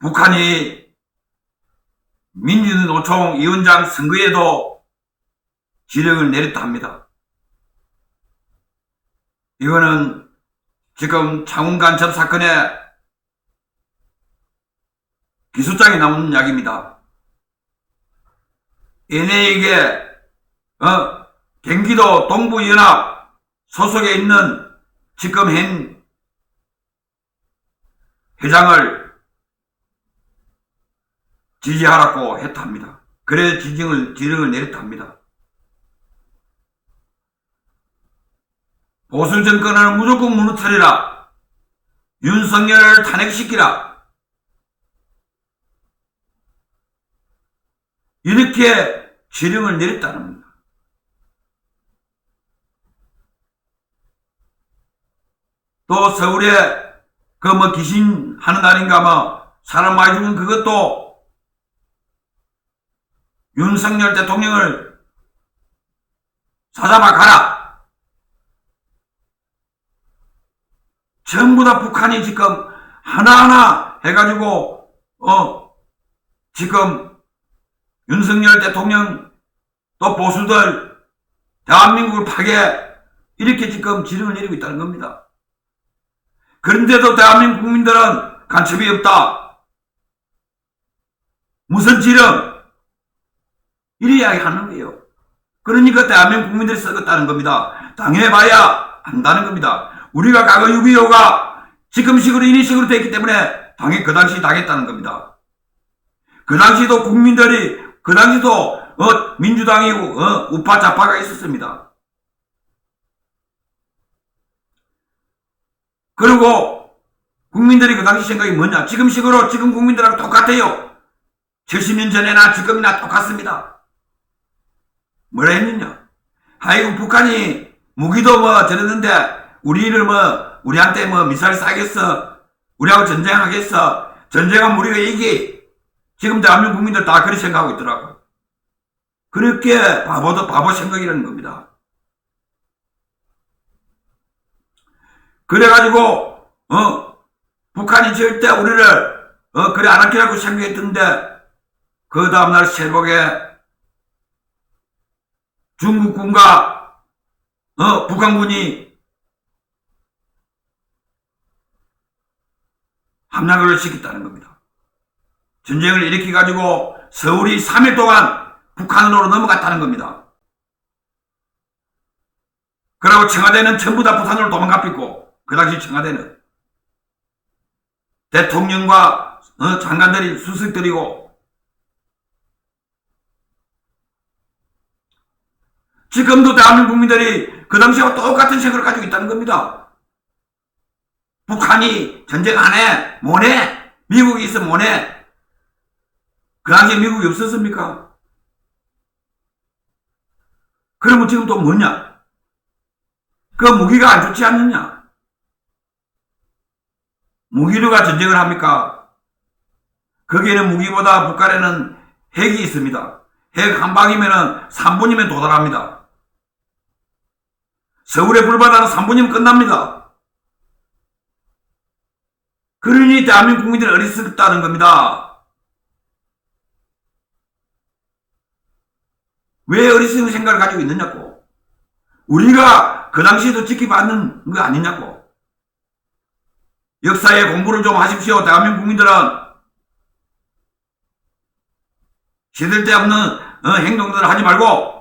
북한이 민주노총 위원장 선거에도 지령을 내렸다 합니다. 이거는 지금 창원 간첩 사건의 기소장에 나오는 이야기입니다. NA에게 어, 경기도 동부연합 소속에 있는 지금 현 회장을 지지하라고 했답니다. 그래 지정을 지령을 내렸답니다. 보수 정권을 무조건 무너뜨리라. 윤석열을 탄핵시키라. 이렇게 지령을 내렸다는 겁니다. 또 서울에 그 뭐 귀신 하는 날인가 뭐 사람 많이 죽은 그것도 윤석열 대통령을 사잡아 가라. 전부 다 북한이 지금 하나하나 해가지고 어 지금 윤석열 대통령 또 보수들 대한민국을 파괴 이렇게 지금 지령을 내리고 있다는 겁니다. 그런데도 대한민국 국민들은 간첩이 없다. 무슨 지령? 이리 이야기 하는 거예요. 그러니까 대한민국 국민들이 썩었다는 겁니다. 당해봐야 안다는 겁니다. 우리가 과거 6.25가 지금식으로 이리식으로 됐기 때문에 당해 그 당시 당했다는 겁니다. 그 당시도 국민들이 그 당시도 어, 민주당이 어, 우파 좌파가 있었습니다. 그리고 국민들이 그 당시 생각이 뭐냐? 지금식으로 지금 국민들하고 똑같아요. 70년 전에나 지금이나 똑같습니다. 뭐라 했느냐? 아이고 북한이 무기도 뭐 저랬는데 우리를 뭐 우리한테 뭐 미사일 쏴겠어? 우리하고 전쟁하겠어? 전쟁하면 우리가 이기? 지금 대한민국 국민들 다 그렇게 생각하고 있더라고. 그렇게 바보도 바보 생각이라는 겁니다. 그래가지고, 어, 북한이 절대 우리를, 어, 그래, 안 할게라고 생각했던데, 그 다음날 새벽에 중국군과, 어, 북한군이 함락을 시켰다는 겁니다. 전쟁을 일으켜 가지고 서울이 3일 동안 북한으로 넘어갔다는 겁니다. 그리고 청와대는 전부 다 부산으로 도망갔고, 그 당시 청와대는 대통령과 어, 장관들이 수석들이고 지금도 대한민국 국민들이 그 당시와 똑같은 생각을 가지고 있다는 겁니다. 북한이 전쟁 안 해, 못 해, 미국이 있으면 못 해. 그 당시에 미국이 없었습니까? 그러면 지금 또 뭐냐? 그 무기가 안 좋지 않느냐? 무기류가 전쟁을 합니까? 거기에는 무기보다 북한에는 핵이 있습니다. 핵한 방이면은 3분이면 도달합니다. 서울의 불바다는 3분이면 끝납니다. 그러니 대한민국 국민들이 어리석다는 겁니다. 왜 어리석은 생각을 가지고 있느냐고. 우리가 그 당시에도 지켜받는 거 아니냐고. 역사의 공부를 좀 하십시오. 대한민국 국민들은 시들 데 없는 어, 행동들을 하지 말고